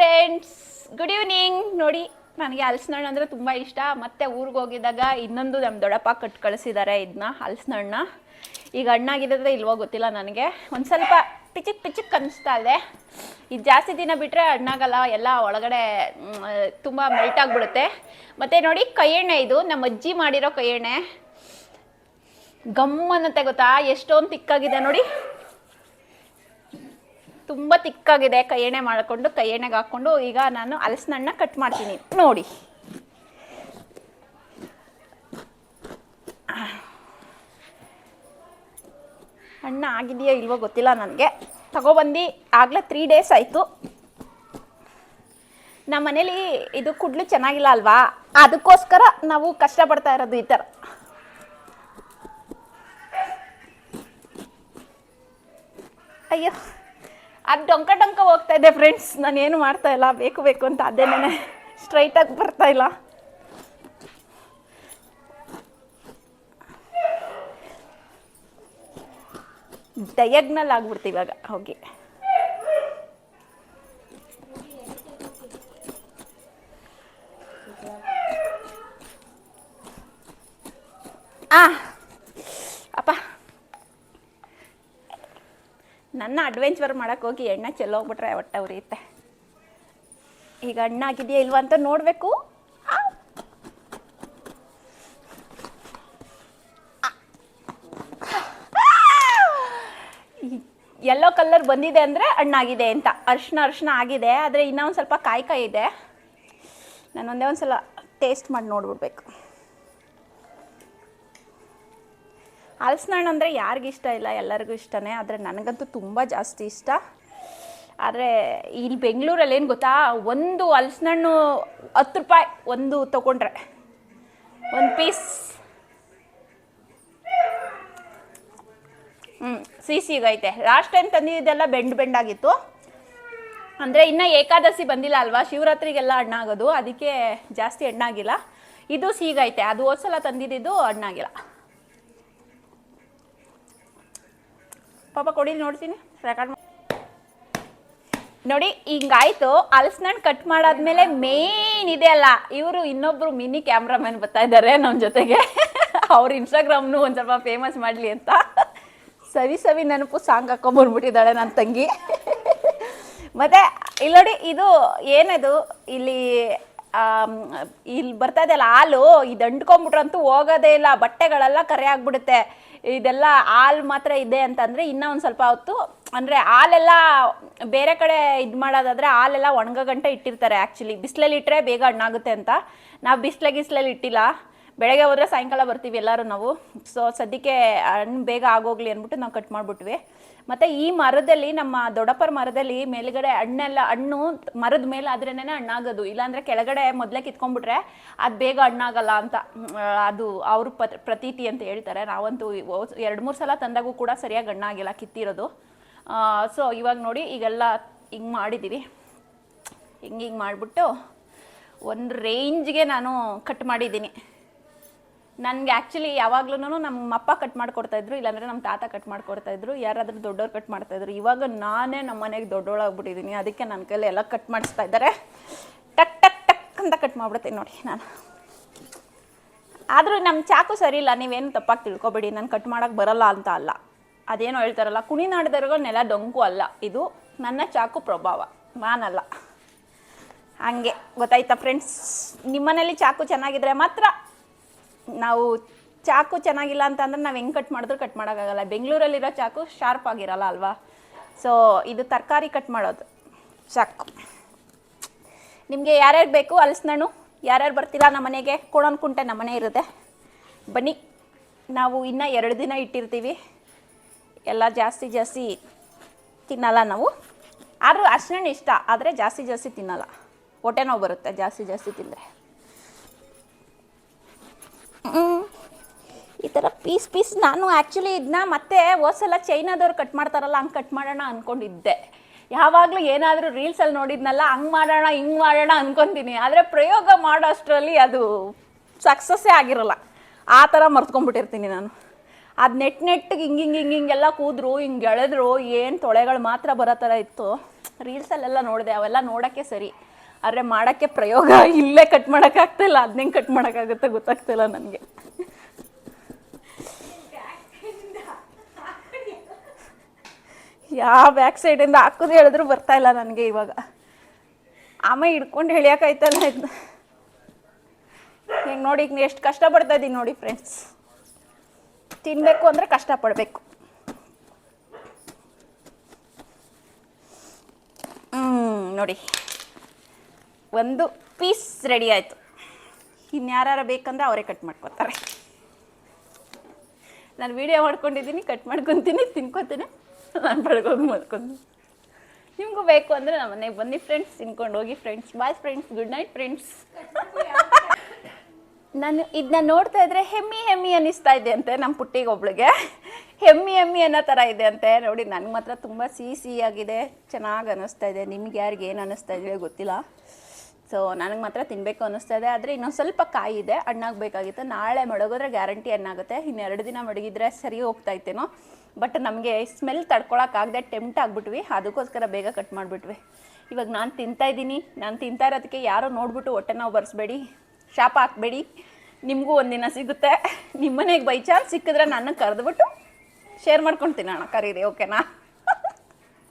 Friends good evening ನೋಡಿ, ನನಗೆ ಹಲಸಿನಣ್ಣು ಅಂದರೆ ತುಂಬ ಇಷ್ಟ. ಮತ್ತೆ ಊರಿಗೆ ಹೋಗಿದ್ದಾಗ ಇನ್ನೊಂದು ನಮ್ಮ ದೊಡ್ಡಪ್ಪ ಕಟ್ ಕಳಿಸಿದ್ದಾರೆ ಇದನ್ನ ಹಲಸಿನಣ್ಣ ಈಗ ಹಣ್ಣಾಗಿದ್ದರೆ ಇಲ್ವೋ ಗೊತ್ತಿಲ್ಲ ನನಗೆ. ಒಂದು ಸ್ವಲ್ಪ ಪಿಚಿಕ್ ಪಿಚಿಕ್ ಅನಿಸ್ತಾ ಇದೆ. ಇದು ಜಾಸ್ತಿ ದಿನ ಬಿಟ್ಟರೆ ಹಣ್ಣಾಗಲ್ಲ ಎಲ್ಲ ಒಳಗಡೆ ತುಂಬ ಮೆಲ್ಟ್ ಆಗಿಬಿಡುತ್ತೆ. ಮತ್ತು ನೋಡಿ ಕೈ ಎಣ್ಣೆ ಇದು. ನಮ್ಮ ಅಜ್ಜಿ ಮಾಡಿರೋ ಕೈ ಎಣ್ಣೆ ಗಮ್ ಗೊತ್ತಾ? ಎಷ್ಟೊಂದು ತಿಕ್ಕಾಗಿದೆ ನೋಡಿ. ತುಂಬ ತಿಕ್ಕಾಗಿದೆ. ಕೈ ಎಣ್ಣೆ ಮಾಡಿಕೊಂಡು, ಕೈ ಎಣ್ಣೆಗೆ ಹಾಕ್ಕೊಂಡು ಈಗ ನಾನು ಹಲಸಿನಣ್ಣ ಕಟ್ ಮಾಡ್ತೀನಿ. ನೋಡಿ. ಅಣ್ಣ ಆಗಿದೆಯೋ ಇಲ್ವೋ ಗೊತ್ತಿಲ್ಲ ನನಗೆ. ತಗೊಬಂದು ಆಗಲೇ ತ್ರೀ ಡೇಸ್ ಆಯಿತು. ನಮ್ಮ ಮನೇಲಿ ಇದು ಕುಡ್ಲು ಚೆನ್ನಾಗಿಲ್ಲ ಅಲ್ವಾ? ಅದಕ್ಕೋಸ್ಕರ ನಾವು ಕಷ್ಟಪಡ್ತಾ ಇರೋದು ಈ ಥರ. ಅಯ್ಯೋ. ಅದು ಡೊಂಕ ಡೊಂಕ ಹೋಗ್ತಾ ಇದೆ ಫ್ರೆಂಡ್ಸ್ ನಾನೇನು ಮಾಡ್ತಾ ಇಲ್ಲ. ಬೇಕು ಬೇಕು ಅಂತ ಅದೇನೇ ಸ್ಟ್ರೈಟಾಗಿ ಬರ್ತಾ ಇಲ್ಲ. ಡಯಗ್ನಲ್ ಆಗ್ಬಿಡ್ತು ಇವಾಗ. ಹೋಗಿ. ಆ ನನ್ನ ಅಡ್ವೆಂಚರ್ ಮಾಡಕ್ಕೆ ಹೋಗಿ ಎಣ್ಣೆ ಚೆಲ್ಲೋಗ್ಬಿಟ್ರೆ ಒಟ್ಟು ಉರಿಯುತ್ತೆ. ಈಗ ಹಣ್ಣಾಗಿದೆಯಾ ಇಲ್ವಾ ಅಂತ ನೋಡಬೇಕು. ಎಲ್ಲೋ ಕಲರ್ ಬಂದಿದೆ ಅಂದರೆ ಹಣ್ಣಾಗಿದೆ ಅಂತ. ಅರ್ಶಿನ ಅರ್ಶಿನ ಆಗಿದೆ, ಆದರೆ ಇನ್ನೂ ಒಂದು ಸ್ವಲ್ಪ ಕಾಯಿ ಕಾಯಿ ಇದೆ. ನಾನು ಒಂದೇ ಒಂದು ಸಲ ಟೇಸ್ಟ್ ಮಾಡಿ ನೋಡ್ಬಿಡ್ಬೇಕು. ಹಲಸಿನ ಹಣ್ಣು ಅಂದರೆ ಯಾರಿಗಿಷ್ಟ ಇಲ್ಲ? ಎಲ್ಲರಿಗೂ ಇಷ್ಟನೇ. ಆದರೆ ನನಗಂತೂ ತುಂಬ ಜಾಸ್ತಿ ಇಷ್ಟ. ಆದರೆ ಇಲ್ಲಿ ಬೆಂಗಳೂರಲ್ಲಿ ಏನು ಗೊತ್ತಾ? ಒಂದು ಹಲಸಿನ ಹಣ್ಣು ಹತ್ತು ರೂಪಾಯಿ ಒಂದು ತೊಗೊಂಡ್ರೆ. ಒಂದು ಪೀಸ್. ಹ್ಞೂ ಸಿಹಿ ಸಿಗೈತೆ ಲಾಸ್ಟ್ ಟೈಮ್ ತಂದಿದ್ದೆಲ್ಲ ಬೆಂಡ್ ಬೆಂಡಾಗಿತ್ತು. ಅಂದರೆ ಇನ್ನೂ ಏಕಾದಶಿ ಬಂದಿಲ್ಲ ಅಲ್ವಾ? ಶಿವರಾತ್ರಿಗೆಲ್ಲ ಹಣ್ಣಾಗೋದು ಅದಕ್ಕೆ ಜಾಸ್ತಿ ಹಣ್ಣಾಗಿಲ್ಲ ಇದು ಸಿಗೈತೆ ಅದು ಹೋದ್ಸಲ ತಂದಿದ್ದು ಹಣ್ಣಾಗಿಲ್ಲ ಪಾಪ ಕೊಡಿ, ನೋಡ್ತೀನಿ. ರೆಕಾರ್ಡ್ ನೋಡಿ, ಹಿಂಗಾಯ್ತು. ಹಲಸಿನಣ್ಣು ಕಟ್ ಮಾಡಾದ್ಮೇಲೆ ಮೇನ್ ಇದೆ ಅಲ್ಲ. ಇವರು ಇನ್ನೊಬ್ರು ಮಿನಿ ಕ್ಯಾಮ್ರಾಮನ್ ಬರ್ತಾ ಇದ್ದಾರೆ ನಮ್ಮ ಜೊತೆಗೆ. ಅವ್ರ ಇನ್ಸ್ಟಾಗ್ರಾಮ್ನು ಒಂದು ಸ್ವಲ್ಪ ಫೇಮಸ್ ಮಾಡಲಿ ಅಂತ. ಸವಿ ಸವಿ ನೆನಪು ಸಾಂಗ್ ಹಾಕೊಂಡ್ಬಂದ್ಬಿಟ್ಟಿದ್ದಾಳೆ ನನ್ನ ತಂಗಿ. ಮತ್ತೆ ಇಲ್ಲಿ ನೋಡಿ, ಇದು ಏನದು? ಇಲ್ಲಿ ಇಲ್ಲಿ ಬರ್ತಾ ಇದೆಯಲ್ಲ ಹಾಲು, ಇದು ಅಂಟ್ಕೊಂಡ್ಬಿಟ್ರಂತೂ ಹೋಗೋದೇ ಇಲ್ಲ, ಬಟ್ಟೆಗಳೆಲ್ಲ ಕರೆ ಆಗ್ಬಿಡುತ್ತೆ. ಇದೆಲ್ಲ ಹಾಲು ಮಾತ್ರ ಇದೆ ಅಂತಂದರೆ ಇನ್ನೂ ಒಂದು ಸ್ವಲ್ಪ ಹೊತ್ತು, ಅಂದರೆ ಹಾಲೆಲ್ಲ ಬೇರೆ ಕಡೆ ಇದು ಮಾಡೋದಾದರೆ ಹಾಲೆಲ್ಲ ಒಣಗೋ ಗಂಟೆ ಇಟ್ಟಿರ್ತಾರೆ ಆ್ಯಕ್ಚುಲಿ ಬಿಸಿಲಲ್ಲಿ ಇಟ್ಟರೆ ಬೇಗ ಹಣ್ಣಾಗುತ್ತೆ ಅಂತ. ನಾವು ಬಿಸಿಲ ಗಿಸ್ಲಲ್ಲಿ ಇಟ್ಟಿಲ್ಲ. ಬೆಳಗ್ಗೆ ಹೋದರೆ ಸಾಯಂಕಾಲ ಬರ್ತೀವಿ ಎಲ್ಲರೂ ನಾವು. ಸೊ ಸದ್ಯಕ್ಕೆ ಹಣ್ಣು ಬೇಗ ಆಗೋಗ್ಲಿ ಅಂದ್ಬಿಟ್ಟು ನಾವು ಕಟ್ ಮಾಡಿಬಿಟ್ವಿ. ಮತ್ತು ಈ ಮರದಲ್ಲಿ ನಮ್ಮ ದೊಡ್ಡಪ್ಪರ ಮರದಲ್ಲಿ ಮೇಲ್ಗಡೆ ಹಣ್ಣೆಲ್ಲ, ಹಣ್ಣು ಮರದ ಮೇಲೆ ಆದ್ರೇನೆ ಹಣ್ಣಾಗೋದು. ಇಲ್ಲಾಂದರೆ ಕೆಳಗಡೆ ಮೊದಲೇ ಕಿತ್ಕೊಂಡ್ಬಿಟ್ರೆ ಅದು ಬೇಗ ಹಣ್ಣಾಗಲ್ಲ ಅಂತ ಅದು ಅವ್ರ ಪತ್, ಪ್ರತೀತಿ ಅಂತ ಹೇಳ್ತಾರೆ. ನಾವಂತೂ ಎರಡು ಮೂರು ಸಲ ತಂದಾಗೂ ಕೂಡ ಸರಿಯಾಗಿ ಹಣ್ಣಾಗಿಲ್ಲ ಕಿತ್ತಿರೋದು. ಸೊ ಇವಾಗ ನೋಡಿ ಈಗೆಲ್ಲ ಹಿಂಗೆ ಮಾಡಿದ್ದೀವಿ ಹಿಂಗೆ ಹಿಂಗೆ ಮಾಡಿಬಿಟ್ಟು ಒಂದು ರೇಂಜ್ಗೆ ನಾನು ಕಟ್ ಮಾಡಿದ್ದೀನಿ. ನನಗೆ ಆ್ಯಕ್ಚುಲಿ ಯಾವಾಗ್ಲೂ ನಮ್ಮ ಅಪ್ಪ ಕಟ್ ಮಾಡಿಕೊಡ್ತಾಯಿದ್ರು, ಇಲ್ಲಾಂದ್ರೆ ನಮ್ಮ ತಾತ ಕಟ್ ಮಾಡಿಕೊಡ್ತಾಯಿದ್ರು, ಯಾರಾದರೂ ದೊಡ್ಡವ್ರು ಕಟ್ ಮಾಡ್ತಾ ಇದ್ರು ಇವಾಗ ನಾನೇ ನಮ್ಮ ಮನೆಗೆ ದೊಡ್ಡೋಳಾಗ್ಬಿಟ್ಟಿದ್ದೀನಿ ಅದಕ್ಕೆ ನನ್ನ ಕೈಲಿ ಎಲ್ಲ ಕಟ್ ಮಾಡಿಸ್ತಾ ಇದ್ದಾರೆ ಟಕ್ ಟಕ್ ಟಕ್ ಅಂತ ಕಟ್ ಮಾಡ್ಬಿಡ್ತೀನಿ ನೋಡಿ ನಾನು. ಆದರೂ ನಮ್ಮ ಚಾಕು ಸರಿ ಇಲ್ಲ, ನೀವೇನು ತಪ್ಪಾಗಿ ತಿಳ್ಕೊಬೇಡಿ, ನಾನು ಕಟ್ ಮಾಡೋಕ್ಕೆ ಬರಲ್ಲ ಅಂತ ಅಲ್ಲ. ಅದೇನೋ ಹೇಳ್ತಾರಲ್ಲ ಕುಣಿನಾಡ್ದವ್ರಿಗೂ ನೆಲ ಡೊಂಕು ಅಲ್ಲ. ಇದು ನನ್ನ ಚಾಕು ಪ್ರಭಾವ, ನಾನಲ್ಲ. ಹಂಗೆ, ಗೊತ್ತಾಯ್ತಾ ಫ್ರೆಂಡ್ಸ್ ನಿಮ್ಮನೇಲಿ ಚಾಕು ಚೆನ್ನಾಗಿದ್ರೆ ಮಾತ್ರ ನಾವು ಚಾಕು ಚೆನ್ನಾಗಿಲ್ಲ ಅಂತಂದ್ರೆ ನಾವು ಹೆಂಗೆ ಕಟ್ ಮಾಡಿದ್ರು ಕಟ್ ಮಾಡೋಕ್ಕಾಗಲ್ಲ. ಬೆಂಗಳೂರಲ್ಲಿರೋ ಚಾಕು ಶಾರ್ಪ್ ಆಗಿರಲ್ಲ ಅಲ್ವಾ? ಸೊ ಇದು ತರಕಾರಿ ಕಟ್ ಮಾಡೋದು. ಚಾಕು ನಿಮಗೆ ಯಾರ್ಯಾರು ಬೇಕು ಅಲ್ಸ್ನಣ್ಣು? ಯಾರ್ಯಾರು ಬರ್ತೀರಾ ನಮ್ಮ ಮನೆಗೆ? ಕೊಡೋನ್ ಕುಂಟೆ ನಮ್ಮ ಮನೆ ಇರುತ್ತೆ. ಬನ್ನಿ. ನಾವು ಇನ್ನೂ ಎರಡು ದಿನ ಇಟ್ಟಿರ್ತೀವಿ. ಎಲ್ಲ ಜಾಸ್ತಿ ಜಾಸ್ತಿ ತಿನ್ನಲ್ಲ ನಾವು. ಆದರೂ ಅರ್ಶಿನ ಇಷ್ಟ, ಆದರೆ ಜಾಸ್ತಿ ಜಾಸ್ತಿ ತಿನ್ನಲ್ಲ. ಹೊಟ್ಟೆ ನೋವು ಬರುತ್ತೆ ಜಾಸ್ತಿ ಜಾಸ್ತಿ ತಿಂದರೆ. ಈ ಥರ ಪೀಸ್ ಪೀಸ್ ನಾನು ಆ್ಯಕ್ಚುಲಿ ಇದನ್ನ ಮತ್ತೆ ಹೋದ್ಸಲ ಚೈನಾದವ್ರು ಕಟ್ ಮಾಡ್ತಾರಲ್ಲ, ಹಂಗೆ ಕಟ್ ಮಾಡೋಣ ಅಂದ್ಕೊಂಡಿದ್ದೆ ಯಾವಾಗಲೂ ಏನಾದರೂ ರೀಲ್ಸಲ್ಲಿ ನೋಡಿದ್ನಲ್ಲ, ಹಂಗೆ ಮಾಡೋಣ, ಹಿಂಗೆ ಮಾಡೋಣ ಅಂದ್ಕೊತೀನಿ ಆದರೆ ಪ್ರಯೋಗ ಮಾಡೋ ಅಷ್ಟರಲ್ಲಿ ಅದು ಸಕ್ಸಸ್ಸೇ ಆಗಿರಲ್ಲ. ಆ ಥರ ಮರ್ತ್ಕೊಂಡ್ಬಿಟ್ಟಿರ್ತೀನಿ ನಾನು. ಅದು ನೆಟ್ ನೆಟ್ಟಿಗೆ ಹಿಂಗೆ ಹಿಂಗೆ ಹಿಂಗೆ ಹಿಂಗೆಲ್ಲ ಕೂದ್ರು, ಹಿಂಗೆ ಎಳೆದ್ರು, ಏನು ತೊಳೆಗಳು ಮಾತ್ರ ಬರೋ ಥರ ಇತ್ತು. ರೀಲ್ಸಲ್ಲೆಲ್ಲ ನೋಡಿದೆ, ಅವೆಲ್ಲ ನೋಡೋಕ್ಕೆ ಸರಿ. ಆದರೆ ಮಾಡೋಕ್ಕೆ ಪ್ರಯೋಗ ಇಲ್ಲೇ ಕಟ್ ಮಾಡೋಕ್ಕಾಗ್ತಿಲ್ಲ ಅದನ್ನೇ ಕಟ್ ಮಾಡೋಕ್ಕಾಗುತ್ತೆ ಗೊತ್ತಾಗ್ತಿಲ್ಲ ನನಗೆ. ಯಾವ ಬ್ಯಾಕ್ ಸೈಡಿಂದ ಹಾಕೋದು ಹೇಳಿದ್ರು ಬರ್ತಾ ಇಲ್ಲ ನನಗೆ ಇವಾಗ. ಆಮೇಲೆ ಹಿಡ್ಕೊಂಡು ಎಳಿಯೋಕ್ಕಾಯ್ತಲ್ಲ ಇದು ಹಿಂಗೆ ನೋಡಿ, ಈಗ ಎಷ್ಟು ಕಷ್ಟಪಡ್ತಾ ಇದ್ದೀನಿ ನೋಡಿ ಫ್ರೆಂಡ್ಸ್ ತಿನ್ನಬೇಕು ಅಂದರೆ ಕಷ್ಟಪಡಬೇಕು ಹ್ಞೂ ನೋಡಿ. ಒಂದು ಪೀಸ್ ರೆಡಿ ಆಯಿತು. ಇನ್ಯಾರು ಬೇಕಂದ್ರೆ ಅವರೇ ಕಟ್ ಮಾಡ್ಕೊತಾರೆ. ನಾನು ವಿಡಿಯೋ ಮಾಡ್ಕೊಂಡಿದ್ದೀನಿ ಕಟ್ ಮಾಡ್ಕೊತೀನಿ, ತಿನ್ಕೊತೀನಿ. ನಾನು ಬೆಳಗೋಗಿ ಮಲ್ಕೊಂಡು ನಿಮಗೂ ಬೇಕು ಅಂದರೆ ನಮ್ಮ ಮನೆಗೆ ಬನ್ನಿ ಫ್ರೆಂಡ್ಸ್ ತಿನ್ಕೊಂಡು ಹೋಗಿ friends bye friends good night friends ನಾನು ಇದನ್ನ ನೋಡ್ತಾ ಇದ್ರೆ ಹೆಮ್ಮಿ ಹೆಮ್ಮಿ ಅನ್ನಿಸ್ತಾ ಇದೆ ಅಂತೆ ನಮ್ಮ ಪುಟ್ಟಿಗೆ ಒಬ್ಳಿಗೆ ಹೆಮ್ಮಿ ಹೆಮ್ಮಿ ಅನ್ನೋ ಥರ ಇದೆ ಅಂತೆ. ನೋಡಿ, ನನಗೆ ಮಾತ್ರ ತುಂಬ ಸಿಹಿ ಸಿಹಿಯಾಗಿದೆ ಚೆನ್ನಾಗಿ ಅನ್ನಿಸ್ತಾ ಇದೆ. ನಿಮ್ಗೆ ಯಾರಿಗೆ ಏನು ಅನ್ನಿಸ್ತಾ ಇದೆ ಗೊತ್ತಿಲ್ಲ. ಸೊ ನನಗೆ ಮಾತ್ರ ತಿನ್ನಬೇಕು ಅನ್ನಿಸ್ತಾ ಇದೆ ಆದರೆ ಇನ್ನೊಂದು ಸ್ವಲ್ಪ ಕಾಯಿ ಇದೆ ಹಣ್ಣಾಗಬೇಕಾಗಿತ್ತು. ನಾಳೆ ಮಡಗೋದ್ರೆ ಗ್ಯಾರಂಟಿ ಹಣ್ಣಾಗುತ್ತೆ. ಇನ್ನೆರಡು ದಿನ ಮಡಗಿದ್ರೆ ಸರಿ ಹೋಗ್ತಾ ಇತ್ತೇನೋ. ಬಟ್ ನಮಗೆ ಸ್ಮೆಲ್ ತಡ್ಕೊಳಕ್ಕಾಗದೆ ಟೆಂಪ್ಟ್ ಆಗಿಬಿಟ್ವಿ. ಅದಕ್ಕೋಸ್ಕರ ಬೇಗ ಕಟ್ ಮಾಡಿಬಿಟ್ವಿ. ಇವಾಗ ನಾನು ತಿಂತಾ ಇದ್ದೀನಿ. ನಾನು ತಿಂತಾ ಇರೋದಕ್ಕೆ ಯಾರೋ ನೋಡ್ಬಿಟ್ಟು ಹೊಟ್ಟೆ ನಾವು ಬರೆಸ್ಬೇಡಿ. ಶಾಪ ಹಾಕ್ಬೇಡಿ. ನಿಮಗೂ ಒಂದಿನ ಸಿಗುತ್ತೆ. ನಿಮ್ಮನೆಗೆ ಬೈ ಚಾನ್ಸ್ ಸಿಕ್ಕಿದ್ರೆ ನನ್ನ ಕರೆದ್ಬಿಟ್ಟು ಶೇರ್ ಮಾಡ್ಕೊಂಡು ತಿನ್ನೋಣ. ಕರೀರಿ ಓಕೆನಾ